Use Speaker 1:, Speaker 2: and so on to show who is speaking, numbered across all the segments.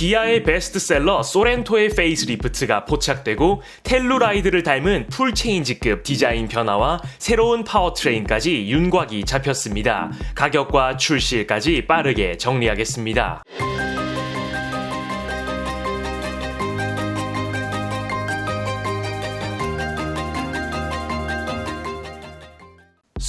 Speaker 1: 기아의 베스트셀러 소렌토의 페이스리프트가 포착되고 텔루라이드를 닮은 풀체인지급 디자인 변화와 새로운 파워트레인까지 윤곽이 잡혔습니다. 가격과 출시일까지 빠르게 정리하겠습니다.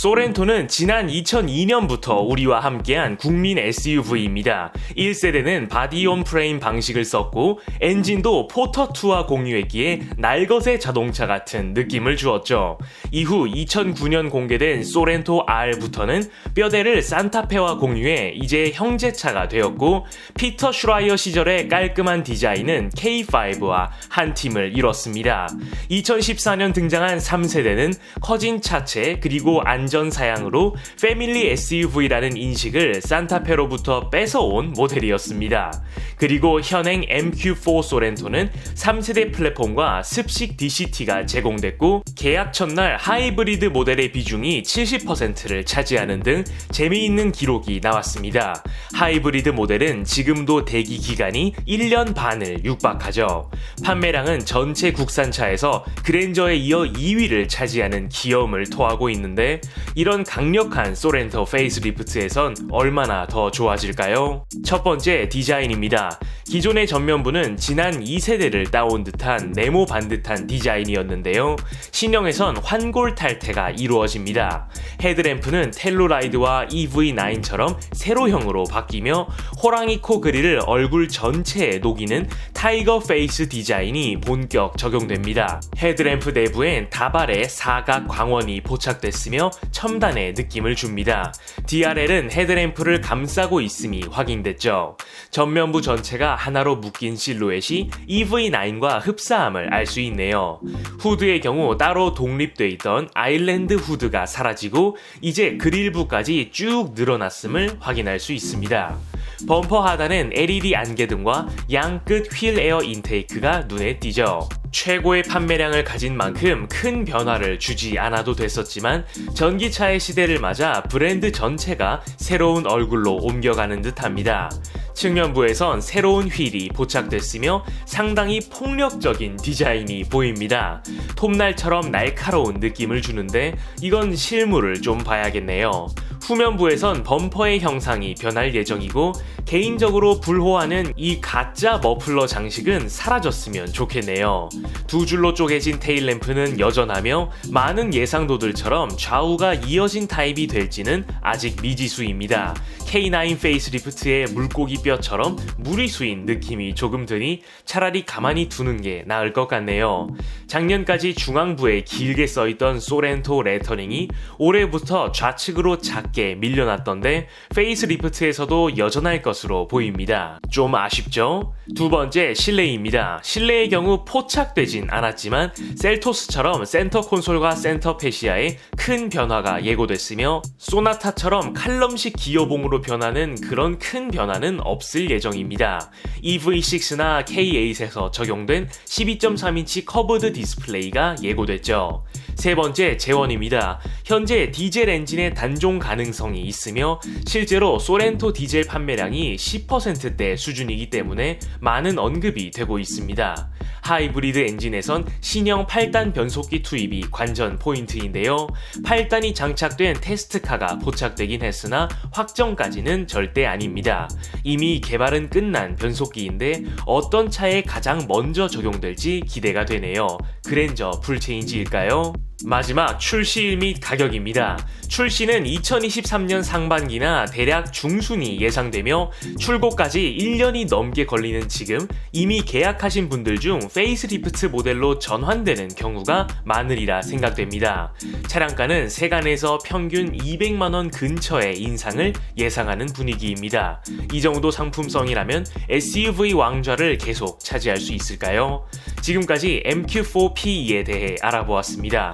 Speaker 1: 소렌토는 지난 2002년부터 우리와 함께한 국민 SUV입니다. 1세대는 바디온 프레임 방식을 썼고 엔진도 포터2와 공유했기에 날것의 자동차 같은 느낌을 주었죠. 이후 2009년 공개된 소렌토 R부터는 뼈대를 산타페와 공유해 이제 형제차가 되었고 피터 슈라이어 시절의 깔끔한 디자인은 K5와 한 팀을 이뤘습니다. 2014년 등장한 3세대는 커진 차체 그리고 안 안전 사양으로 패밀리 SUV라는 인식을 산타페로부터 뺏어온 모델이었습니다. 그리고 현행 MQ4 소렌토는 3세대 플랫폼과 습식 DCT가 제공됐고 계약 첫날 하이브리드 모델의 비중이 70%를 차지하는 등 재미있는 기록이 나왔습니다. 하이브리드 모델은 지금도 대기 기간이 1년 반을 육박하죠. 판매량은 전체 국산차에서 그랜저에 이어 2위를 차지하는 기염을 토하고 있는데 이런 강력한 소렌토 페이스리프트에선 얼마나 더 좋아질까요? 첫 번째 디자인입니다. 기존의 전면부는 지난 2세대를 따온 듯한 네모 반듯한 디자인이었는데요. 신형에선 환골 탈퇴가 이루어집니다. 헤드램프는 텔로라이드와 EV9처럼 세로형으로 바뀌며 호랑이 코 그릴을 얼굴 전체에 녹이는 타이거 페이스 디자인이 본격 적용됩니다. 헤드램프 내부엔 다발의 사각 광원이 포착됐으며 첨단의 느낌을 줍니다. DRL은 헤드램프를 감싸고 있음이 확인됐죠. 전면부 전체가 하나로 묶인 실루엣이 EV9과 흡사함을 알 수 있네요. 후드의 경우 따로 독립돼 있던 아일랜드 후드가 사라지고 이제 그릴부까지 쭉 늘어났음을 확인할 수 있습니다. 범퍼 하단엔 LED 안개등과 양 끝 휠 에어 인테이크가 눈에 띄죠. 최고의 판매량을 가진 만큼 큰 변화를 주지 않아도 됐었지만 전기차의 시대를 맞아 브랜드 전체가 새로운 얼굴로 옮겨가는 듯 합니다. 측면부에선 새로운 휠이 포착됐으며 상당히 폭력적인 디자인이 보입니다. 톱날처럼 날카로운 느낌을 주는데 이건 실물을 좀 봐야겠네요. 후면부에선 범퍼의 형상이 변할 예정이고 개인적으로 불호하는 이 가짜 머플러 장식은 사라졌으면 좋겠네요. 두 줄로 쪼개진 테일램프는 여전하며 많은 예상도들처럼 좌우가 이어진 타입이 될지는 아직 미지수입니다. K9 페이스리프트의 물고기 뼈 처럼 무리수인 느낌이 조금 드니 차라리 가만히 두는 게 나을 것 같네요. 작년까지 중앙부에 길게 써있던 소렌토 레터링이 올해부터 좌측으로 작게 밀려났던데 페이스리프트에서도 여전할 것으로 보입니다. 좀 아쉽죠? 두 번째 실내입니다. 실내의 경우 포착되진 않았지만 셀토스처럼 센터 콘솔과 센터 페시아에 큰 변화가 예고됐으며 소나타처럼 칼럼식 기어봉으로 변하는 그런 큰 변화는 없을 예정입니다. EV6나 K8에서 적용된 12.3인치 커브드 디스플레이가 예고됐죠. 세 번째 재원입니다. 현재 디젤 엔진의 단종 가능성이 있으며 실제로 소렌토 디젤 판매량이 10%대 수준이기 때문에 많은 언급이 되고 있습니다. 하이브리드 엔진에선 신형 8단 변속기 투입이 관전 포인트인데요. 8단이 장착된 테스트카가 포착되긴 했으나 확정까지는 절대 아닙니다. 이미 개발은 끝난 변속기인데 어떤 차에 가장 먼저 적용될지 기대가 되네요. 그랜저 풀체인지일까요? 마지막 출시일 및 가격입니다. 출시는 2023년 상반기나 대략 중순이 예상되며 출고까지 1년이 넘게 걸리는 지금 이미 계약하신 분들 중 페이스리프트 모델로 전환되는 경우가 많으리라 생각됩니다. 차량가는 세간에서 평균 200만원 근처의 인상을 예상하는 분위기입니다. 이 정도 상품성이라면 SUV 왕좌를 계속 차지할 수 있을까요? 지금까지 MQ4P에 대해 알아보았습니다.